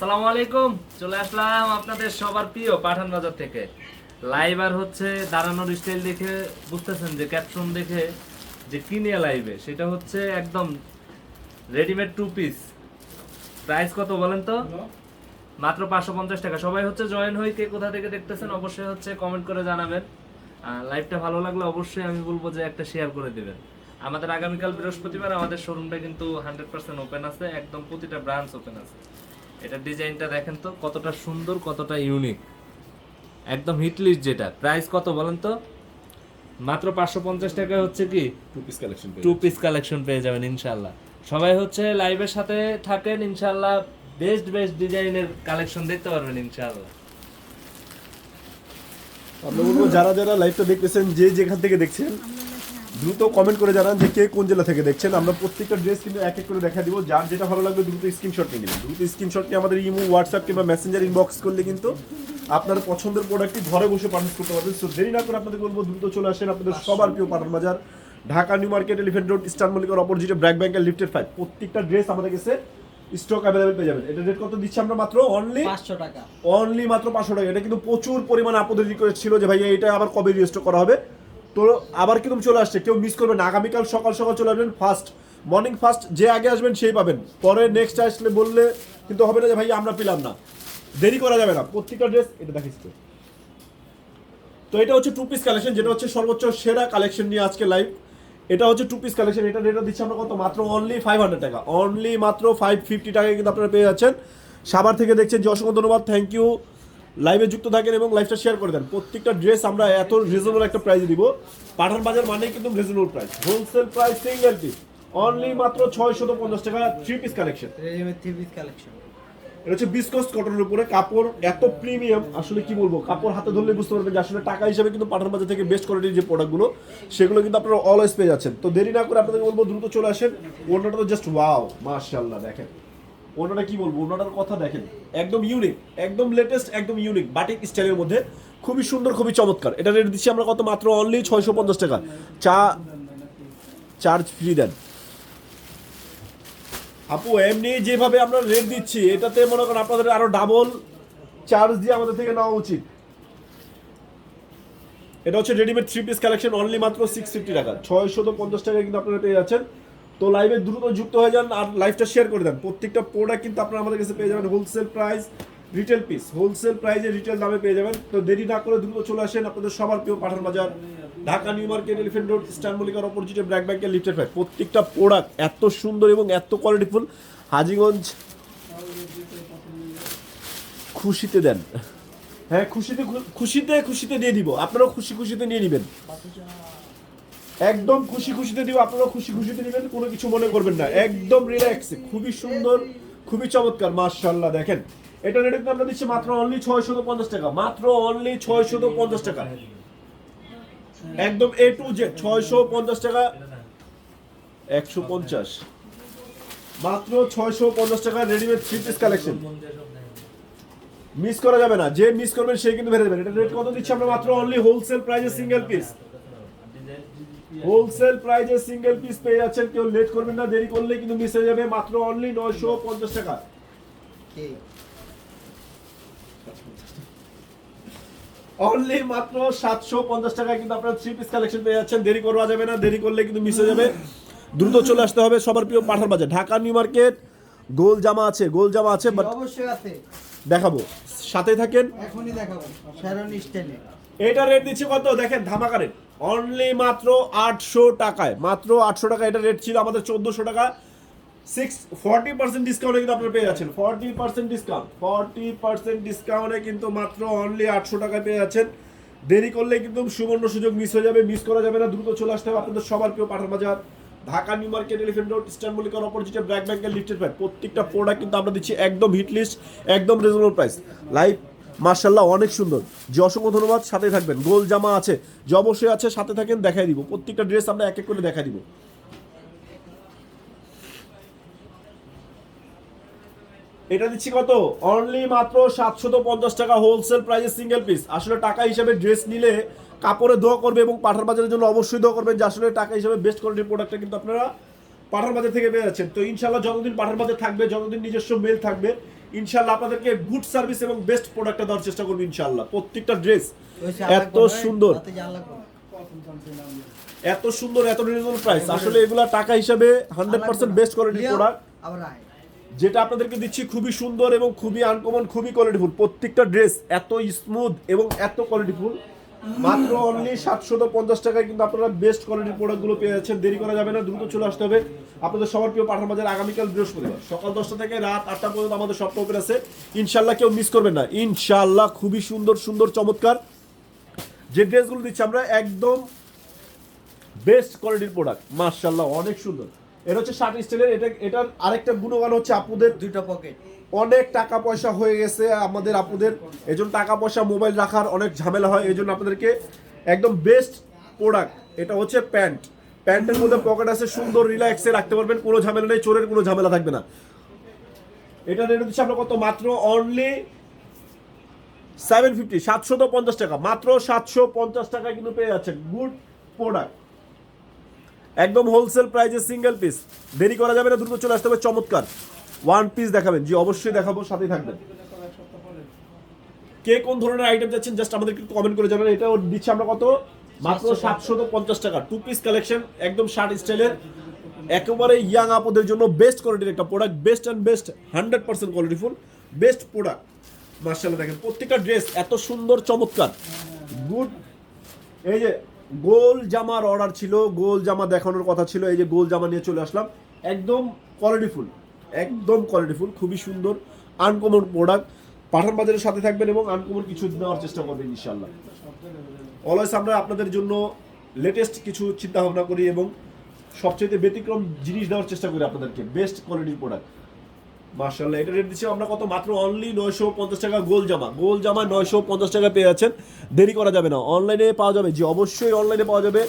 আসসালামু আলাইকুম। চলে আসলাম আপনাদের সবার প্রিয় পাঠান বাজার থেকে। লাইভ আর হচ্ছে দাঁড়ানোর স্টাইল দেখে বুঝতেছেন যে ক্যাপশন দেখে যে কিনে লাইভে সেটা হচ্ছে একদম রেডিমেড টু পিস প্রাইস কত বলেন তো? মাত্র পাঁচশো পঞ্চাশ টাকা। সবাই হচ্ছে জয়েন হয়ে কে কোথা থেকে দেখতেছেন অবশ্যই হচ্ছে কমেন্ট করে জানাবেন। লাইভটা ভালো লাগলে অবশ্যই আমি বলব যে একটা শেয়ার করে দিবেন। আমাদের আগামীকাল বৃহস্পতিবার আমাদের শোরুমটা কিন্তু হান্ড্রেড পার্সেন্ট ওপেন আছে একদম প্রতিটা ব্রাঞ্চ ওপেন আছে। এটা ডিজাইনটা দেখেন তো কতটা সুন্দর কতটা ইউনিক একদম হিট লিস্ট যেটা। প্রাইস কত বলেন তো? মাত্র পাঁচশো পঞ্চাশ টাকায় হচ্ছে কি? Two piece collection two piece collection পেয়ে যাবেন ইনশাল্লাহ সবাই হচ্ছে লাইভের সাথে থাকেন ইনশাল্লাহ বেস্ট বেস্ট ডিজাইনের কালেকশন দেখতে পারবেন ইনশাল্লাহ আমরা বলব যারা যারা লাইভটা দেখতেছেন যে যেখান থেকে দেখছেন দ্রুত কমেন্ট করে জানান যে কে কোন জেলা থেকে দেখছেন। আমরা প্রত্যেকটা ড্রেস কিন্তু এক এক করে দেখা দিব। যার যেটা ভালো লাগবে দ্রুত স্ক্রিনশট নিয়ে নেবেন। দ্রুত স্ক্রিনশট নিয়ে আমাদের ইমো হোয়াটসঅ্যাপ কিংবা মেসেঞ্জার ইনবক্স করলে কিন্তু আপনার পছন্দের প্রোডাক্টটি ঘরে বসে পারচেস করতে পারবেন। সো দেরি না করে আপনাদের বলব দ্রুত চলে আসেন আপনাদের সবার প্রিয় Pathan Bazar Dhaka new market elephant road eastern মল্লিকার অপোজিটে ব্র্যাক ব্যাংকের লিফটেড ফাইভ প্রত্যেকটা ড্রেস আমাদের কাছে স্টক অ্যাভেলেবেল পেয়ে যাবেন। এটা রেট কত দিচ্ছি আমরা মাত্র? অনলি পাঁচশো টাকা। অনলি মাত্র পাঁচশো টাকা। এটা কিন্তু প্রচুর পরিমাণে আপনাদের রিকোয়েস্ট ছিল যে ভাইয়া এটা আবার কবে রিস্টোর করা হবে? তো আবার কিন্তু চলে আসছে? কেউ মিস করবেন আগামীকাল সকাল সকাল চলে আসবেন ফার্স্ট মর্নিং ফার্স্ট যে আগে আসবেন সেই পাবেন। পরে নেক্সট আসলে বললে কিন্তু হবে না যে ভাইয়া আমরা পেলাম না। দেরি করা যাবে না। প্রত্যেকটা ড্রেস এটা দেখিস তো। তো এটা হচ্ছে টু পিস কালেকশন যেটা হচ্ছে সর্বোচ্চ সেরা কালেকশন নিয়ে আজকে লাইভ এটা হচ্ছে টু পিস কালেকশন এটা রেটটা দিচ্ছি আমরা কত? মাত্র অনলি ফাইভ হান্ড্রেড টাকা। অনলি মাত্র ফাইভ ফিফটি টাকায় কিন্তু আপনারা পেয়ে যাচ্ছেন। সাবার থেকে দেখছেন যে অসংখ্য ধন্যবাদ থ্যাংক ইউ লাইভে যুক্ত থাকেন এবং লাইভটা শেয়ার করে দেন। প্রত্যেকটা ড্রেস আমরা এত রিজনেবল একটা প্রাইস দিব। পাঠান বাজার মানেই কিন্তু reasonable price wholesale price single piece only মাত্র ছয়শত পঞ্চাশ টাকা three piece collection readymade three piece collection এটা হচ্ছে বিসকস কটনের উপরে। কাপড় এত প্রিমিয়াম আসলে কি বলব? কাপড় হাতে ধরলে বুঝতে পারবেন যে আসলে টাকা হিসাবে কিন্তু পাঠান বাজার থেকে বেস্ট কোয়ালিটির যে প্রোডাক্টগুলো সেগুলো কিন্তু আপনারা অলওয়েজ পেয়ে যাচ্ছেন। তো দেরি না করে আপনাদের বলব দ্রুত চলে আসেন। ওনাটা তো জাস্ট ওয়াও মাশাআল্লাহ দেখেন। ওনাটা কি বলব ওনাটার কথা দেখেন। একদম ইউনিক একদম লেটেস্ট একদম ইউনিক বাটিক স্টাইলের মধ্যে খুবই সুন্দর, খুবই চমৎকার। এটা রেট দিচ্ছি আমরা কত মাত্র? অনলি ছয়শো পঞ্চাশ টাকা। চা চার্জ ফ্রি দেন। আপু, এমনি যেভাবে আমরা রেট দিচ্ছি, এটাতে মনে করেন আপনাদের আরও ডাবল চার্জ দিয়ে আমাদের থেকে নেওয়া উচিত। এটা হচ্ছে readymade three piece collection only মাত্র সিক্স ফিফটি টাকা। ছয়শত পঞ্চাশ টাকা কিন্তু আপনারা পেয়ে যাচ্ছেন। তো লাইভে দ্রুত যুক্ত হয়ে যান আর লাইভটা শেয়ার করে দেন। প্রত্যেকটা প্রোডাক্ট কিন্তু আপনারা আমাদের কাছে পেয়ে যাবেন wholesale price retail piece wholesale প্রাইসে রিটেল দামে পেয়ে যাবেন। তো দেরি না করে দ্রুত চলে আসেন আপনাদের সবার প্রিয় Pathan Bazar, Dhaka, new market elephant road star মল্লিকার অপোজিটে ব্র্যাক ব্যাংকের লিফটেড ফাইভ প্রত্যেকটা প্রোডাক্ট এত সুন্দর এবং এত কোয়ালিটিফুল হাজিগঞ্জ খুশিতে দেন। হ্যাঁ খুশিতে খুশিতে খুশিতে দিয়ে দিব। আপনারাও খুশি, খুশিতে নিয়ে নেবেন। একদম খুশি খুশিতে দিব আপনারা খুশি খুশিতে নেবেন কোনো কিছু মনে করবেন না। একদম রিল্যাক্স খুবই সুন্দর, খুবই চমৎকার, মাশাআল্লাহ, দেখেন। এটা রেট কিন্তু আমরা দিচ্ছি মাত্র অনলি ছয়শত পঞ্চাশ টাকা, মাত্র অনলি ছয়শত পঞ্চাশ টাকা। একদম এ টু জেড ছয়শো পঞ্চাশ টাকা, একশো পঞ্চাশ। মাত্র ছয়শো পঞ্চাশ টাকা readymade three piece collection miss করা যাবে না, যে মিস করবেন সে কিন্তু বেড়ে যাবেন এটা রেট কত দিচ্ছি আমরা মাত্র অনলি হোলসেল প্রাইজে সিঙ্গেল পিস হোলসেল প্রাইজে সিঙ্গেল পিস পেয়ে যাচ্ছেন কেউ লেট করবেন না দেরি করলে কিন্তু মিস হয়ে যাবে মাত্র অনলি নয়শো পঞ্চাশ টাকা। অনলি মাত্র সাতশো পঞ্চাশ টাকায় কিন্তু আপনারা থ্রি পিস কালেকশন পেয়ে যাচ্ছেন দেরি করা যাবে না দেরি করলে কিন্তু মিস হয়ে যাবে। দ্রুত চলে আসতে হবে সবার প্রিয় পাঠার বাজার ঢাকা নিউ মার্কেট গোল জামা আছে গোল জামা আছে বাট অবশ্যই আছে। দেখাবো। সাথে থাকেন। এখনই দেখাবো শ্যারন স্টাইলে এটা রেট দিচ্ছে কত? দেখেন ধামাকা রেট অনলি মাত্র আটশো টাকায়। মাত্র আটশো টাকা এটা রেট ছিল আমাদের চোদ্দশো টাকা। সিক্স ফর্টি পার্সেন্ট ডিসকাউন্টে কিন্তু আপনারা পেয়ে যাচ্ছেন। Forty percent discount forty percent ডিসকাউন্টে কিন্তু মাত্র অনলি আটশো টাকায় পেয়ে যাচ্ছেন। দেরি করলে কিন্তু সুবর্ণ সুযোগ মিস হয়ে যাবে। মিস করা যাবে না। দ্রুত চলে আসতে হবে আপনাদের সবার প্রিয় Pathan Bazar. Dhaka new market elephant road eastern মল্লিকার অপোজিটে ব্র্যাক ব্যাংকের লিফটেড প্রাইস প্রত্যেকটা প্রোডাক্ট কিন্তু আমরা দিচ্ছি। একদম হিট লিস্ট একদম রিজনেবল প্রাইস লাইভ মার্শাল্লাহ অনেক সুন্দর। যে অসংখ্য ধন্যবাদ সাথে থাকবেন। গোল জামা আছে। যে অবশ্যই আছে, সাথে থাকেন, দেখাই দিব। প্রত্যেকটা ড্রেস আমরা এক এক করে দেখাই দিব। এটা দিচ্ছি কত? অনলি মাত্র সাতশত পঞ্চাশ টাকা হোলসেল প্রাইসে সিঙ্গেল পিস আসলে টাকা হিসাবে ড্রেস নিলে কাপড়ে দোয়া করবে এবং পাঠার বাজারের জন্য অবশ্যই দোয়া করবেন যে আসলে টাকা হিসাবে বেস্ট কোয়ালিটির প্রোডাক্টটা কিন্তু আপনারা পাঠার বাজার থেকে পেয়ে যাচ্ছেন। তো ইনশাল্লাহ যতদিন পাঠার বাজার থাকবে, যতদিন নিজস্ব মেল থাকবে ইনশাল্লাহ আপনাদেরকে গুড সার্ভিস এবং বেস্ট প্রোডাক্টটা দেওয়ার চেষ্টা করব ইনশাল্লাহ প্রত্যেকটা ড্রেস এত সুন্দর। এত সুন্দর এত রিজনেবল প্রাইস আসলে এগুলা টাকা হিসাবে hundred percent best quality product যেটা আপনাদেরকে দিচ্ছি খুবই সুন্দর এবং খুবই আনকমন খুবই কোয়ালিটিফুল প্রত্যেকটা ড্রেস এত স্মুথ এবং এত কোয়ালিটিফুল মাত্র অনলি সাতশত পঞ্চাশ টাকায় কিন্তু আপনারা বেস্ট কোয়ালিটির প্রোডাক্টগুলো পেয়ে যাচ্ছেন। দেরি করা যাবে না, দ্রুত চলে আসতে হবে। আপনাদের সবার প্রিয় পাঠান বাজার আগামীকাল বৃহস্পতিবার। সকাল দশটা থেকে রাত আটটা পর্যন্ত আমাদের সব ওপেন আছে। ইনশাল্লাহ কেউ মিস করবেন না। ইনশাল্লাহ খুবই সুন্দর সুন্দর, চমৎকার। যে ড্রেসগুলো দিচ্ছি আমরা, একদম বেস্ট কোয়ালিটির প্রোডাক্ট মার্শাল্লাহ অনেক সুন্দর। এটা হচ্ছে শার্ট স্টাইলের, এটা, এটার আরেকটা গুণগান হচ্ছে আপুদের দুইটা পকেট অনেক টাকা পয়সা হয়ে গেছে আমাদের আপুদের এই জন্য টাকা পয়সা মোবাইল রাখার অনেক ঝামেলা হয়, এই জন্য আপনাদেরকে একদম বেস্ট প্রোডাক্ট এটা হচ্ছে প্যান্ট। প্যান্টের মধ্যে পকেট আছে, সুন্দর রিল্যাক্সে রাখতে পারবেন, কোনো ঝামেলা নেই, চোরের কোনো ঝামেলা থাকবে না। এটা রেট দিচ্ছে আপনার কত? মাত্র অনলি সেভেন ফিফটি সাতশো তো পঞ্চাশ টাকা। মাত্র সাতশো পঞ্চাশ টাকায় কিন্তু পেয়ে যাচ্ছেন। গুড প্রোডাক্ট একদম হোলসেল প্রাইজে সিঙ্গেল পিস দেরি করা যাবে না, দ্রুত চলে আসতে হবে। চমৎকার। ওয়ান পিস দেখাবেন জি অবশ্যই দেখাবো সাথেই থাকবেন। কে কোন ধরনের আইটেম যাচ্ছেন জাস্ট আমাদের একটু কমেন্ট করে জানান এটা দিচ্ছি আমরা কত? মাত্র সাতশো পঞ্চাশ টাকা। টু পিস কালেকশন একদম শার্ট স্টাইলের একেবারে ইয়াং আপদের জন্য বেস্ট কোয়ালিটির একটা product best and best hundred percent qualityful best product মার্শাল্লাহ দেখেন প্রত্যেকটা ড্রেস এত সুন্দর চমৎকার। গুড এই যে গোল জামার অর্ডার ছিল গোল জামা দেখানোর কথা ছিল এই যে গোল জামা নিয়ে চলে আসলাম একদম কোয়ালিটিফুল একদম কোয়ালিটিফুল খুবই সুন্দর আনকমন প্রোডাক্ট পাঠান বাজারের সাথে থাকবেন এবং আনকমন কিছু দেওয়ার চেষ্টা করবেন ইনশাল্লাহ অলওয়েজ আমরা আপনাদের জন্য লেটেস্ট কিছু চিন্তা ভাবনা করি এবং সবচেয়ে ব্যতিক্রম জিনিস দেওয়ার চেষ্টা করি আপনাদেরকে বেস্ট কোয়ালিটির প্রোডাক্ট মার্শাল্লাহ এটা রেট দিচ্ছি আমরা কত? মাত্র অনলি নয়শো পঞ্চাশ টাকা গোল জামা। গোল জামা নয়শো পঞ্চাশ টাকা পেয়ে যাচ্ছেন। দেরি করা যাবে না অনলাইনে পাওয়া যাবে, জি, অবশ্যই অনলাইনে পাওয়া যাবে।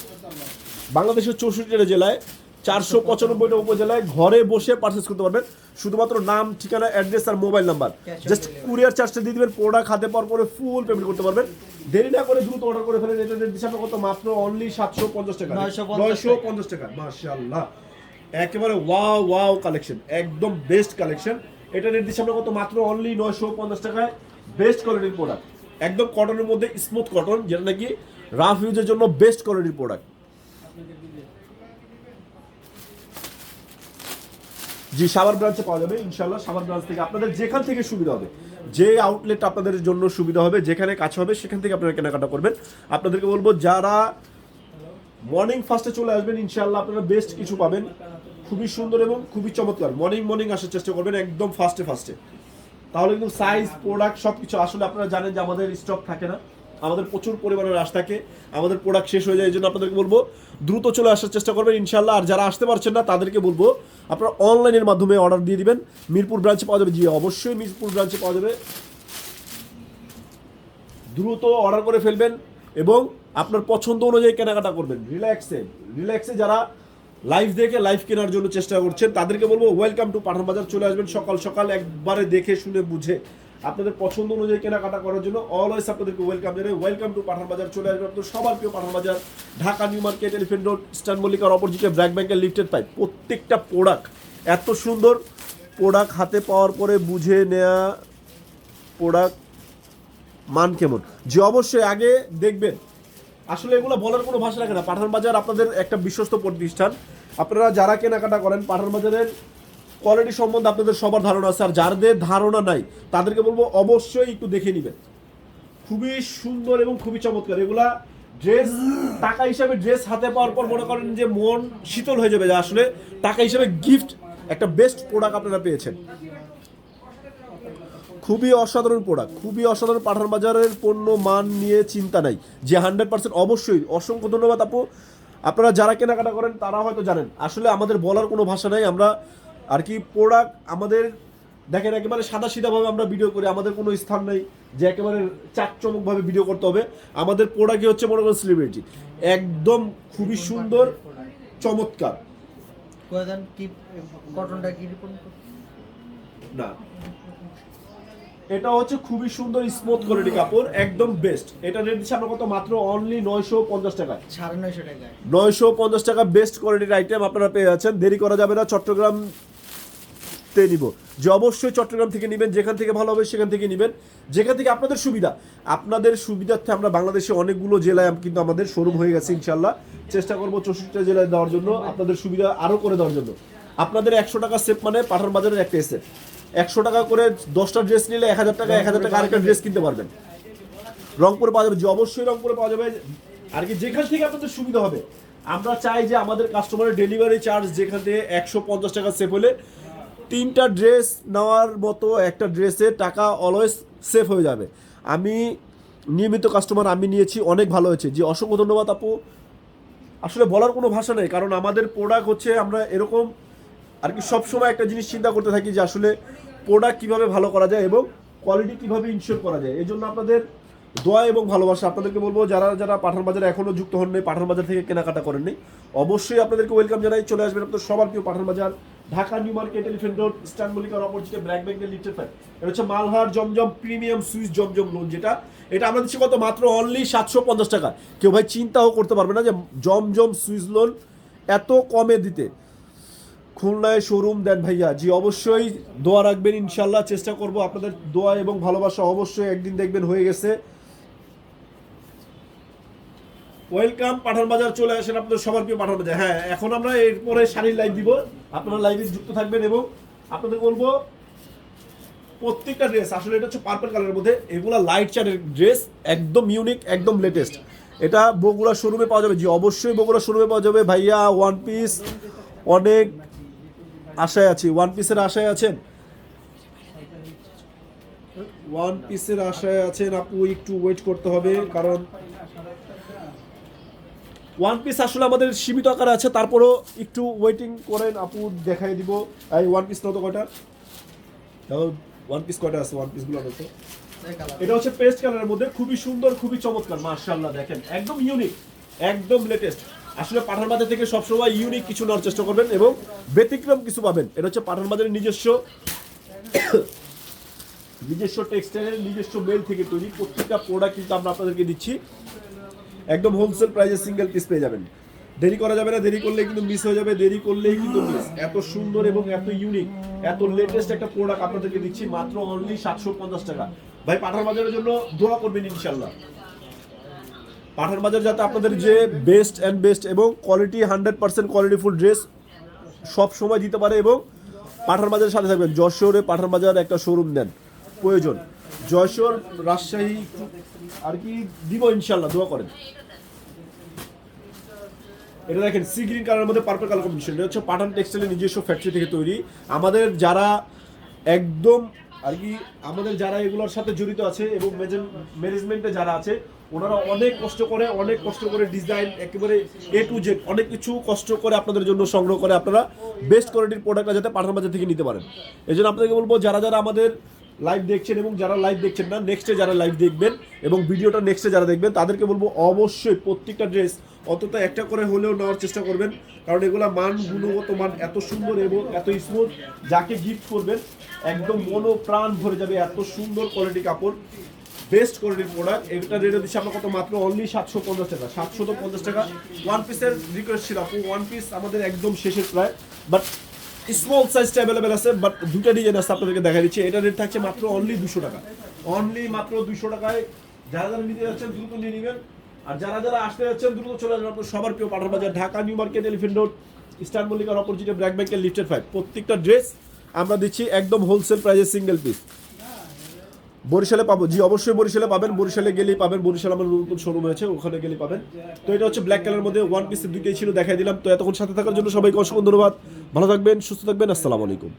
বাংলাদেশের চৌষট্টিটা জেলায় চারশো পঁচানব্বইটা উপজেলায় ঘরে বসে পারচেস করতে পারবেন। শুধুমাত্র নাম ঠিকানা অ্যাড্রেস আর মোবাইল নাম্বার জাস্ট কুরিয়ার চার্জটা দিয়ে দিবেন প্রোডাক্ট হাতে পাওয়ার পরে ফুল পেমেন্ট করতে পারবেন। দেরি না করে দ্রুত অর্ডার করে ফেলেন এটা দিচ্ছি কত মাত্র অনলি সাতশো পঞ্চাশ টাকা। নয়শো পঞ্চাশ টাকা। মার্শাল্লাহ একেবারে ওয়াও ওয়াও কালেকশন একদম বেস্ট কালেকশন এটা রেট দিচ্ছি আমরা কত মাত্র অনলি নয়শো পঞ্চাশ টাকায় বেস্ট কোয়ালিটির প্রোডাক্ট একদম কটনের মধ্যে স্মুথ কটন যেটা নাকি রাফ ইউজের জন্য বেস্ট কোয়ালিটির প্রোডাক্ট জি, সাভার ব্রাঞ্চে পাওয়া যাবে ইনশাল্লাহ সাভার ব্রাঞ্চ থেকে আপনাদের যেখান থেকে সুবিধা হবে, যে আউটলেট আপনাদের জন্য সুবিধা হবে, যেখানে কাছে হবে, সেখান থেকে আপনারা কেনাকাটা করবেন। আপনাদেরকে বলব, যারা মর্নিং ফার্স্টে চলে আসবেন ইনশাল্লাহ আপনারা বেস্ট কিছু পাবেন। খুবই সুন্দর এবং খুবই চমৎকার। মর্নিং মর্নিং আসার চেষ্টা করবেন, একদম ফার্স্টে ফার্স্টে তাহলে কিন্তু সাইজ প্রোডাক্ট সব কিছু আসলে আপনারা জানেন যে আমাদের স্টক থাকে না। আমাদের প্রচুর পরিমাণে রাশ থাকে। আমাদের প্রোডাক্ট শেষ হয়ে যায়, এই জন্য আপনাদেরকে বলব, দ্রুত চলে আসার চেষ্টা করবেন ইনশাল্লাহ আর যারা আসতে পারছেন না, তাদেরকে বলব, আপনারা অনলাইনের মাধ্যমে অর্ডার দিয়ে দিবেন। মিরপুর ব্রাঞ্চে পাওয়া যাবে, জি, অবশ্যই মিরপুর ব্রাঞ্চে পাওয়া যাবে। দ্রুত অর্ডার করে ফেলবেন এবং আপনার পছন্দ অনুযায়ী কেনাকাটা করবেন। রিল্যাক্সে রিল্যাক্সে যারা লাইভ দেখে লাইভ কেনার জন্য চেষ্টা করছেন, তাদেরকে বলব ওয়েলকাম টু পাঠান বাজার চলে আসবেন সকাল সকাল, একবারে দেখে, শুনে, বুঝে। আপনাদের পছন্দ অনুযায়ী কেনাকাটা করার জন্য অলওয়েজ আপনাদেরকে ওয়েলকাম জানাই। ওয়েলকাম টু পাঠান বাজার চলে আসবেন আপনাদের সবার প্রিয় Pathan Bazar Dhaka New Market Elephant Road Star মল্লিকার অপোজিটে ব্র্যাক ব্যাংকের লিফটেড পাইপ প্রত্যেকটা প্রোডাক্ট এত সুন্দর। প্রোডাক্ট হাতে পাওয়ার পরে বুঝে নেওয়া প্রোডাক্ট মান কেমন? যে অবশ্যই আগে দেখবেন। আসলে এগুলো বলার কোনো ভাষা রাখে না। পাঠান বাজার আপনাদের একটা বিশ্বস্ত প্রতিষ্ঠান। আপনারা যারা কেনাকাটা করেন পাঠান বাজারের কোয়ালিটি সম্বন্ধে আপনাদের সবার ধারণা আছে, আর যাদের ধারণা নাই, তাদেরকে বলব অবশ্যই একটু দেখে নেবেন। খুবই সুন্দর এবং খুবই চমৎকার। এগুলা ড্রেস টাকা হিসাবে ড্রেস হাতে পাওয়ার পর মনে করেন যে মন শীতল হয়ে যাবে। যে আসলে টাকা হিসাবে গিফট একটা বেস্ট প্রোডাক্ট আপনারা পেয়েছেন। খুবই অসাধারণ প্রোডাক্ট খুবই অসাধারণ পাঠান বাজারের পণ্য মান নিয়ে চিন্তা নাই। যে হান্ড্রেড পার্সেন্ট অবশ্যই, অসংখ্য ধন্যবাদ আপু। আপনারা যারা কেনাকাটা করেন, তারা হয়তো জানেন। আসলে আমাদের বলার কোনো ভাষা নাই, আমরা আর কি প্রোডাক্ট আমাদের দেখেন একেবারে সাদা সিধাভাবে আমরা ভিডিও করি আমাদের কোনো স্থান নেই যে একেবারে চাকচমকভাবে ভিডিও করতে হবে। আমাদের প্রোডাক্টই হচ্ছে মনে করেন সেলিব্রিটি একদম খুবই সুন্দর চমৎকার। না। এটা হচ্ছে খুবই সুন্দর স্মুথ কোয়ালিটি কাপড় একদম বেস্ট এটা রেট দিচ্ছে আমরা কত? মাত্র অনলি নয়শো পঞ্চাশ টাকায়। সাড়ে নয়শো টাকায়। নয়শো পঞ্চাশ টাকা বেস্ট কোয়ালিটির আইটেম আপনারা পেয়ে যাচ্ছেন। দেরি করা যাবে না চট্টগ্রাম মুহূর্তে নিব। যে অবশ্যই চট্টগ্রাম থেকে নেবেন, যেখান থেকে ভালো হবে সেখান থেকে নেবেন। যেখান থেকে আপনাদের সুবিধা। আপনাদের সুবিধার্থে আমরা বাংলাদেশে অনেকগুলো জেলায় কিন্তু আমাদের শোরুম হয়ে গেছে ইনশাল্লাহ চেষ্টা করব চৌষট্টিটা জেলায় দেওয়ার জন্য, আপনাদের সুবিধা আরও করে দেওয়ার জন্য। আপনাদের একশো টাকা সেপ মানে পাঠান বাজারের একটা এসে একশো টাকা করে দশটা ড্রেস নিলে এক হাজার টাকা, এক হাজার টাকা আরেকটা ড্রেস কিনতে পারবেন। রংপুরে পাওয়া যাবে যে অবশ্যই রংপুরে পাওয়া যাবে। আর কি যেখান থেকে আপনাদের সুবিধা হবে, আমরা চাই যে আমাদের কাস্টমারের ডেলিভারি চার্জ যেখানে একশো পঞ্চাশ টাকা সেভ হলে তিনটা ড্রেস নেওয়ার মতো একটা ড্রেসে টাকা অলওয়েজ সেফ হয়ে যাবে। আমি নিয়মিত কাস্টমার আমি নিয়েছি, অনেক ভালো হয়েছে। যে অসংখ্য ধন্যবাদ আপু। আসলে বলার কোনো ভাষা নেই, কারণ আমাদের প্রোডাক্ট হচ্ছে আমরা এরকম আর কি সবসময় একটা জিনিস চিন্তা করতে থাকি যে আসলে প্রোডাক্ট কীভাবে ভালো করা যায় এবং কোয়ালিটি কীভাবে ইনশিওর করা যায়। এই জন্য আপনাদের দোয়া এবং ভালোবাসা। আপনাদেরকে বলব, যারা যারা পাঠান বাজারে এখনও যুক্ত হন নাই পাঠান বাজার থেকে কেনাকাটা করেননি, অবশ্যই আপনাদেরকে ওয়েলকাম জানাই। চলে আসবেন আপনাদের সবার প্রিয় Pathan Bazar Dhaka New Market Elephant Road Star মল্লিকার অপোজিটে ব্র্যাক ব্যাংকের লিটার ফাইভ এটা হচ্ছে মালহার জমজম প্রিমিয়াম সুইস জমজম লোন যেটা। এটা আমরা দিচ্ছি কত? মাত্র অনলি সাতশো পঞ্চাশ টাকা। কেউ ভাই চিন্তাও করতে পারবে না যে জমজম সুইস লোন এত কমে দিতে। খুলনায় শোরুম দেন ভাইয়া। জি, অবশ্যই দোয়া রাখবেন, ইনশাল্লাহ চেষ্টা করব আপনাদের দোয়া এবং ভালোবাসা অবশ্যই একদিন দেখবেন হয়ে গেছে। ওয়েলকাম, পাঠান বাজার চলে আসেন আপনাদের সবার প্রিয় পাঠান বাজার। হ্যাঁ এখন আমরা এরপরে শাড়ির লাইভ দিব। আপনারা লাইভে যুক্ত থাকবেন এবং আপনাদের বলব, প্রত্যেকটা ড্রেস আসলে এটা হচ্ছে পার্পল কালারের মধ্যে, এগুলা লাইট চারের ড্রেস একদম ইউনিক একদম লেটেস্ট এটা বগুড়া শোরুমে পাওয়া যাবে। জি, অবশ্যই বগুড়া শোরুমে পাওয়া যাবে। ভাইয়া ওয়ান পিস অনেক আশায় আছি। ওয়ান পিসের আশায় আছেন? ওয়ান পিসের আশায় আছেন আপু, একটু ওয়েট করতে হবে, কারণ ওয়ান পিস আসলে আমাদের সীমিত আকারে আছে তারপরও একটু ওয়েটিং করেন আপু দেখাই দিব। এই ওয়ান পিস নতো কয়টা? ওয়ান পিস কয়টা আছে? ওয়ান পিসগুলো দেখো। এটা হচ্ছে পেস্ট কালারের মধ্যে খুবই সুন্দর খুবই চমৎকার মার্শাল্লাহ দেখেন একদম ইউনিক একদম লেটেস্ট আসলে পাঠান বাজার থেকে সবসময় ইউনিক কিছু নেওয়ার চেষ্টা করবেন এবং ব্যতিক্রম কিছু পাবেন। এটা হচ্ছে পাঠান বাজারের নিজস্ব নিজস্ব টেক্সটাইলের নিজস্ব মেল থেকে তৈরি প্রত্যেকটা প্রোডাক্ট কিন্তু আমরা আপনাদেরকে দিচ্ছি। একদম হোলসেল প্রাইসে সিঙ্গেল পিস পেয়ে যাবেন। দেরি করা যাবে না, দেরি করলে কিন্তু মিস হয়ে যাবে, দেরি করলেই কিন্তু মিস এত সুন্দর এবং এত ইউনিক এত লেটেস্ট একটা প্রোডাক্ট আপনাদেরকে দিচ্ছি, মাত্র অনলি সাতশো পঞ্চাশ টাকা। ভাই পাঠান বাজারের জন্য দোয়া করবেন ইনশাল্লাহ পাঠান বাজার যাতে আপনাদের যে বেস্ট অ্যান্ড বেস্ট এবং quality hundred percent quality qualityful dress সব সময় দিতে পারে এবং পাঠান বাজারের সাথে থাকবেন। যশোরে পাঠান বাজার একটা শোরুম দেন প্রয়োজন। যশোর রাজশাহী আর কি দিব ইনশাল্লাহ দোয়া করেন। এটা দেখেন সি গ্রিন কালারের মধ্যে পার্পল কালার কম্বিনেশন এটা হচ্ছে পাঠান টেক্সটাইলের নিজস্ব ফ্যাক্টরি থেকে তৈরি। আমাদের যারা একদম আর কি, আমাদের যারা এগুলোর সাথে জড়িত আছে এবং ম্যানেজমেন্টে যারা আছে, ওনারা অনেক কষ্ট করে, অনেক কষ্ট করে ডিজাইন একেবারে এ টু জেড অনেক কিছু কষ্ট করে আপনাদের জন্য সংগ্রহ করে আপনারা বেস্ট কোয়ালিটির প্রোডাক্টটা যাতে পাঠান বাজার থেকে নিতে পারেন। এই জন্য আপনাদেরকে বলব, যারা যারা আমাদের লাইভ দেখছেন এবং যারা লাইভ দেখছেন না নেক্সটে যারা লাইভ দেখবেন এবং ভিডিওটা নেক্সটে যারা দেখবেন, তাদেরকে বলব অবশ্যই প্রত্যেকটা ড্রেস অন্তত একটা করে হলেও নেওয়ার চেষ্টা করবেন। কারণ এগুলা মান, গুণগত মান এত সুন্দর এবং এত স্মুথ যাকে গিফট করবেন, একদম মনো প্রাণ ভরে যাবে এত সুন্দর কোয়ালিটি কাপড় বেস্ট কোয়ালিটির প্রোডাক্ট এটা রেটে দিচ্ছি আমরা কত মাত্র? অনলি সাতশো পঞ্চাশ টাকা। সাতশো পঞ্চাশ টাকা। ওয়ান পিসের রিকোয়েস্ট ছিল ওয়ান পিস আমাদের একদম শেষের প্রায়। বাট স্মল সাইজটা অ্যাভেলেবেল আছে বাট দুটা ডিজাইন আছে আপনাদেরকে দেখা দিচ্ছি। এটা রেট থাকছে মাত্র অনলি দুশো টাকা। অনলি মাত্র দুশো টাকায়। যারা যারা নিতে যাচ্ছেন, দ্রুত নিয়ে নেবেন। আর যারা যারা আসতে যাচ্ছেন, দ্রুত চলে আসবেন আপনার সবার প্রিয় Pathan Bazar, Dhaka, New Market, Elephant Road Star মল্লিকার অপোজিটে ব্র্যাক ব্যাংকের লিফটেড ফাইভ প্রত্যেকটা ড্রেস আমরা দিচ্ছি একদম হোলসেল প্রাইসে সিঙ্গেল পিস বরিশালে পাবো। জি, অবশ্যই বরিশালে পাবেন। বরিশালে গেলেই পাবেন। বরিশাল আমার নতুন শোরুম হয়েছে ওখানে গেলেই পাবেন। তো এটা হচ্ছে ব্ল্যাক কালার মধ্যে ওয়ান পিসের দুইটাই ছিল, দেখাই দিলাম। তো এতক্ষণ সাথে থাকার জন্য সবাইকে অসংখ্য ধন্যবাদ। ভালো থাকবেন, সুস্থ থাকবেন, আসসালামু আলাইকুম।